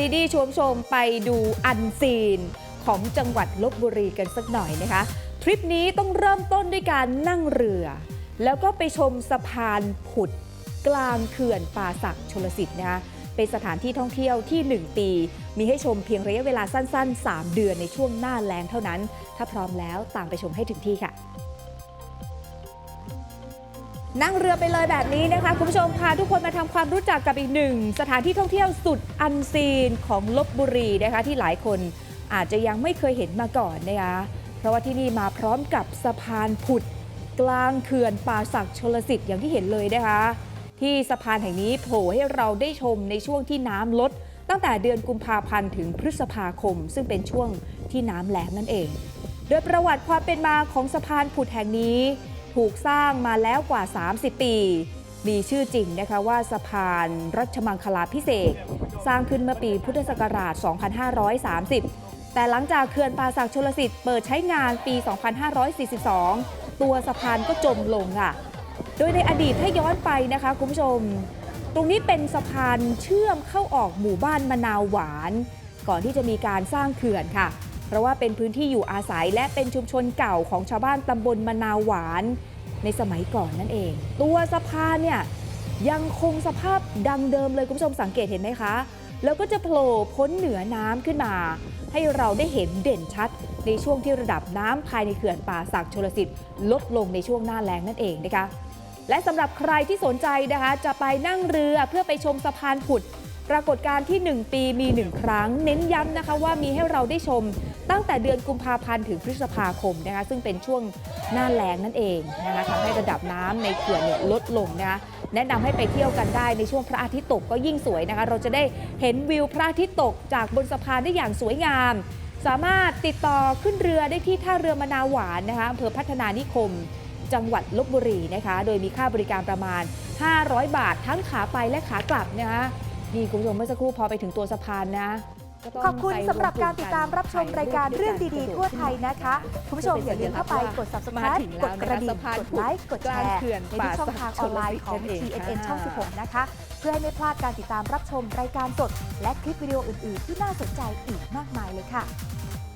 ดีดีชวมชมไปดูอันซีนของจังหวัดลบบุรีกันสักหน่อยนะคะ ทริปนี้ต้องเริ่มต้นด้วยการนั่งเรือ แล้วก็ไปชมสะพานผุด กลางเขื่อนป่าสักชลสิทธิ์นะคะเป็นสถานที่ท่องเที่ยวที่ 1 ปี มีให้ชมเพียงระยะเวลาสั้น ๆ 3 เดือนในช่วงหน้าแล้งเท่านั้น ถ้าพร้อมแล้วตามไปชมให้ถึงที่ค่ะ นั่งเรือไปเลยแบบนี้นะคะ คุณผู้ชมพาทุกคนมาทำความรู้จักกับอีกหนึ่ง สถานที่ท่องเที่ยวสุดอันซีนของลบบุรีนะคะ ที่หลายคนอาจจะยังไม่เคยเห็นมาก่อนนะคะเพราะว่าที่นี่มาพร้อมกับสะพานผุด กลางเขื่อนป่าศักดิ์ชลสิทธิ์อย่างที่เห็นเลยนะคะ ที่สะพานแห่งนี้โผล่ให้เราได้ชมในช่วงที่น้ำลด ตั้งแต่เดือนกุมภาพันธ์ถึงพฤษภาคม ซึ่งเป็นช่วงที่น้ำแล้งนั่นเอง โดยประวัติความเป็นมาของสะพานผุดแห่งนี้ ถูกสร้างมาแล้วกว่า 30 ปี มีชื่อจริงนะคะว่าสะพานรัชมังคลาพิเศษสร้างขึ้นเมื่อปีพุทธศักราช 2530 แต่หลังจากเขื่อนป่าศักชลสิทธิ์เปิดใช้งานปี 2542 ตัวสะพานก็จมลงค่ะ โดยในอดีตถ้าย้อนไปนะคะคุณผู้ชม ตรงนี้เป็นสะพานเชื่อมเข้าออกหมู่บ้านมะนาวหวาน ก่อนที่จะมีการสร้างเขื่อนค่ะ เพราะว่าเป็นพื้นที่อยู่อาศัยและเป็นชุมชนเก่าของชาวบ้านตำบลมะนาวหวาน ในสมัยก่อนนั่นเอง ตัวสะพานเนี่ยยังคงสภาพดังเดิมเลยคุณผู้ชมสังเกตเห็นไหมคะ แล้วก็จะโผล่พ้นเหนือน้ำขึ้นมา ให้เราได้เห็นเด่นชัด ในช่วงที่ระดับน้ำภายในเขื่อนป่าศักชลสิทธิ์ลดลงในช่วงหน้าแล้งนั่นเองนะคะและสำหรับใครที่สนใจนะคะ จะไปนั่งเรือเพื่อไปชมสะพานผุด ปรากฏการณ์ที่ 1 ปีมี 1 ครั้ง เน้นย้ำนะคะว่ามีให้เราได้ชมตั้งแต่เดือนกุมภาพันธ์ถึงพฤษภาคมนะคะซึ่งเป็นช่วงหน้าแล้งนั่นเองนะคะทำให้ระดับน้ำในเขื่อนเนี่ยลดลงนะคะแนะนำให้ไปเที่ยวกันได้ในช่วงพระอาทิตย์ตกก็ยิ่งสวยนะคะ เราจะได้เห็นวิวพระอาทิตย์ตกจากบนสะพานได้อย่างสวยงาม สามารถติดต่อขึ้นเรือได้ที่ท่าเรือมนาหวานนะคะอำเภอพัฒนานิคม จังหวัดลบบุรีนะคะ โดยมีค่าบริการประมาณ 500 บาททั้งขาไปและขากลับนะคะ นี่คุณผู้ชมเมื่อสักครู่พอไปถึงตัวสะพานนะก็ต้งขอบคุณไปสำหรับวมการติดตามรับชมรายการเรื่องดีๆ ทั่วไทยนะคะ คุณผู้ชมอย่าลืมเข้าไปกดมา subscribe ถึงกแล้ดวกระดิ่งสะพานกดไลค์กดกแชลางร์เขื่อนในป่าทุกช่องทางออนไลน์ของชลสิทธิ์นั่นเอง TNN ช่องค่ะ16 นะคะ เพื่อให้ไม่พลาดการติดตามรับชมรายการสด และคลิปวิดีโออื่น ๆ ที่น่าสนใจอีกมากมายเลยค่ะ